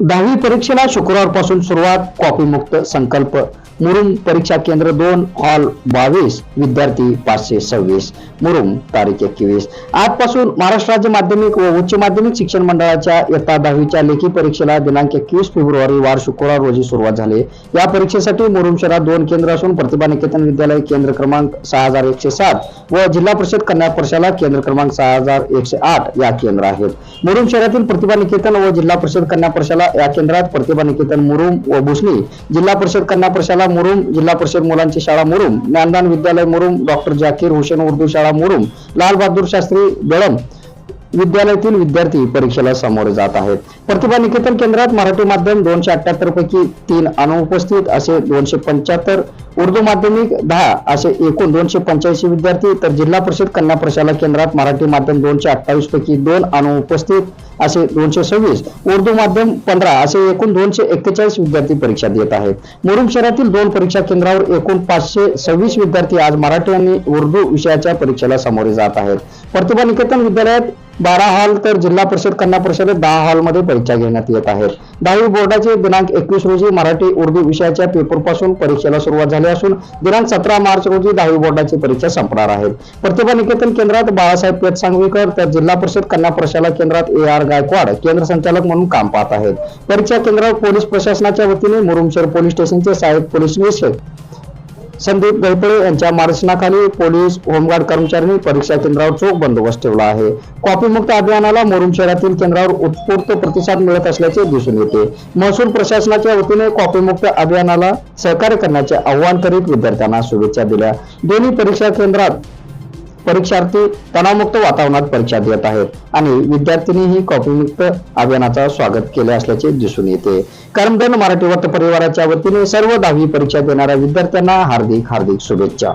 दहावी परीक्षेला शुक्रवारपासून सुरुवात कॉपीमुक्त संकल्प. मुरुम परीक्षा केंद्र दोन हॉल बावीस विद्यार्थी पाचशे सव्वीस. मुरुम तारीख एकवीस. आजपासून महाराष्ट्र राज्य माध्यमिक व उच्च माध्यमिक शिक्षण मंडळाच्या इयत्ता दहावीच्या लेखी परीक्षेला दिनांक एकवीस फेब्रुवारी वार शुक्रवार रोजी सुरुवात झाली. या परीक्षेसाठी मुरुम शहरात दोन केंद्र असून प्रतिभा निकेतन विद्यालय केंद्र क्रमांक सहा हजार एकशे सात व जिल्हा परिषद कन्या प्रशाला केंद्र क्रमांक सहा हजार एकशे आठ या केंद्र आहेत. मुरुम शहरातील प्रतिभा निकेतन व जिल्हा परिषद कन्या प्रशाला या केंद्रात प्रतिभा निकेतन मुरुम व भुसणी जिल्हा परिषद कन्या शाळा मुरुम जिल्हा परिषद मुलांची शाळा मुरुम ज्ञानदान विद्यालय मुरुम डॉक्टर जाकीर हुसेन उर्दू शाळा मुरुम लाल बहादूर शास्त्री बेळम विद्यालयातील विद्यार्थी परीक्षेला सामोरे जात आहेत. प्रतिभा निकेतन केंद्रात मराठी माध्यम दोनशे अठ्याहत्तर पैकी तीन अनुपस्थित असे दोनशे पंच्याहत्तर उर्दू माध्यमिक दहा असे एकूण दोनशे पंच्याऐंशी विद्यार्थी तर जिल्हा परिषद कन्या प्रशाला केंद्रात मराठी माध्यम दोनशे अठ्ठावीस पैकी दोन अनुपस्थित असे दोनशे सव्वीस उर्दू माध्यम पंधरा असे एकूण दोनशे एक्केचाळीस विद्यार्थी परीक्षा देत आहेत. मुरुम शहरातील दोन परीक्षा केंद्रावर एकूण पाचशे सव्वीस विद्यार्थी आज मराठी आणि उर्दू विषयाच्या परीक्षेला सामोरे जात आहेत. प्रतिभा निकेतन विद्यालयात बारा हॉल तर जिल्हा परिषद कन्या परिषद दहा हॉलमध्ये परीक्षा घेण्यात येत आहेत. दहावी बोर्डाचे दिनांक एकवीस रोजी मराठी उर्दू विषयाच्या पेपरपासून परीक्षेला सुरुवात झाली असून दिनांक सतरा मार्च रोजी दहावी बोर्डाची परीक्षा संपणार आहेत प्रतिभा निकेतन केंद्रात बाळासाहेब पेठ सांगवीकर तर जिल्हा परिषद कन्या प्रशाला केंद्रात ए आर गायकवाड केंद्र संचालक म्हणून काम पाहत आहेत. परीक्षा केंद्रावर पोलीस प्रशासनाच्या वतीने मुरुमशहर पोलीस स्टेशनचे सहाय्यक पोलीस निरीक्षक संदीप गैपळे यांच्या मार्गदर्शनाखाली पोलीस होमगार्ड कर्मचाऱ्यांनी परीक्षा केंद्रावर चोख बंदोबस्त ठेवला आहे. कॉपीमुक्त अभियानाला मोरुम शहरातील केंद्रावर उत्स्फूर्त प्रतिसाद मिळत असल्याचे दिसून येते. महसूल प्रशासनाच्या वतीने कॉपीमुक्त अभियानाला सहकार्य करण्याचे आवाहन करीत विद्यार्थ्यांना शुभेच्छा दिल्या. दोन्ही परीक्षा केंद्रात परीक्षार्थी तणावमुक्त वातावरणात परीक्षा देत आहेत आणि विद्यार्थ्यांनीही कॉपीमुक्त अभियानाचा स्वागत केले असल्याचे दिसून येते. करमदन मराठी वर्त परिवाराच्या वतीने सर्व दहावी परीक्षा देणाऱ्या विद्यार्थ्यांना हार्दिक हार्दिक शुभेच्छा.